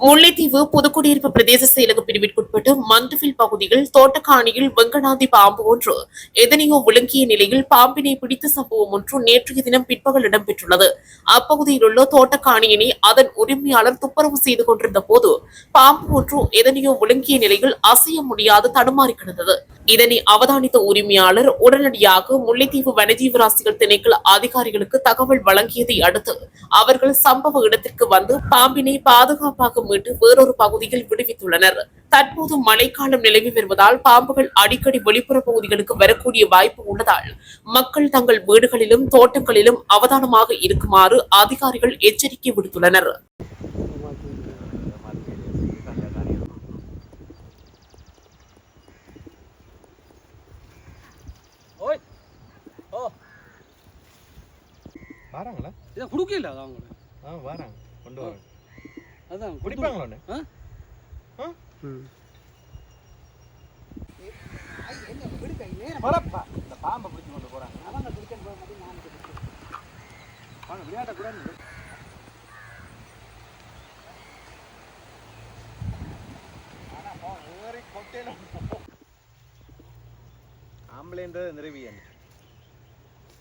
முல்லைத்தீவு புதுக்குடியிருப்பு பிரதேச செயலக பிரிவிற்குட்பட்டு மந்துவில் பகுதியில் தோட்டக்காணியில் வெங்கடாந்தி பாம்பு ஒன்று எதனையோ விளங்கிய நிலையில் பாம்பினை பிடித்த சம்பவம் ஒன்று நேற்றைய தினம் பிற்பகல் இடம்பெற்றுள்ளது. அப்பகுதியில் உள்ள தோட்டக்காணியினை அதன் உரிமையாளர் துப்புரவு செய்து கொண்டிருந்த போது பாம்பு ஒன்று எதனையோ விளங்கிய நிலையில் அசைய முடியாது தடுமாறி கிடந்தது. இதனை அவதானித்த உரிமையாளர் உடனடியாக முல்லைத்தீவு வனஜீவராசிகள் திணைக்கள அதிகாரிகளுக்கு தகவல் வழங்கியதை அடுத்து அவர்கள் சம்பவ இடத்திற்கு வந்து பாம்பினை பாதுகாப்பாக மீட்டு வேறொரு பகுதியில் விடுவித்துள்ளனர். தற்போது மழைக்காலம் நிலவி வருவதால் பாம்புகள் அடிக்கடி வெளிப்புற பகுதிகளுக்கு வரக்கூடிய வாய்ப்பு உள்ளதால் மக்கள் தங்கள் வீடுகளிலும் தோட்டங்களிலும் அவதானமாக இருக்குமாறு அதிகாரிகள் எச்சரிக்கை விடுத்துள்ளனர். ஓய் ஓ. வராங்களா? இதை கொடுக்கல அவங்கள ஆ வராங்க. கொண்டு வராங்க அதான் குடிப்பாங்களா ஆ? ஆ? வரப்பா இந்த பாம்பை பிடிச்சி கொண்டு போறாங்க அவங்க பிடிக்க போக மாட்டேங்க நான் வாங்க விளையாட கூட ஆம்பளைன்றது நிறுவியன்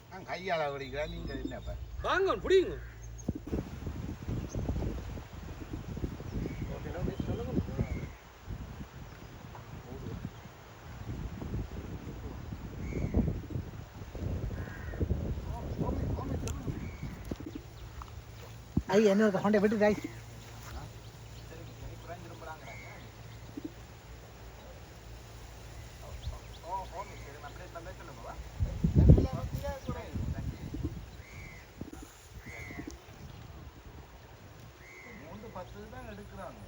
நான் கையால் குடிக்கிறேன் நீங்கள் என்னப்பா வாங்க பிடிங்க. ஐ என்ன கொண்டை விட்டு தாய் மூன்று பத்து தான் எடுக்கிறாங்க.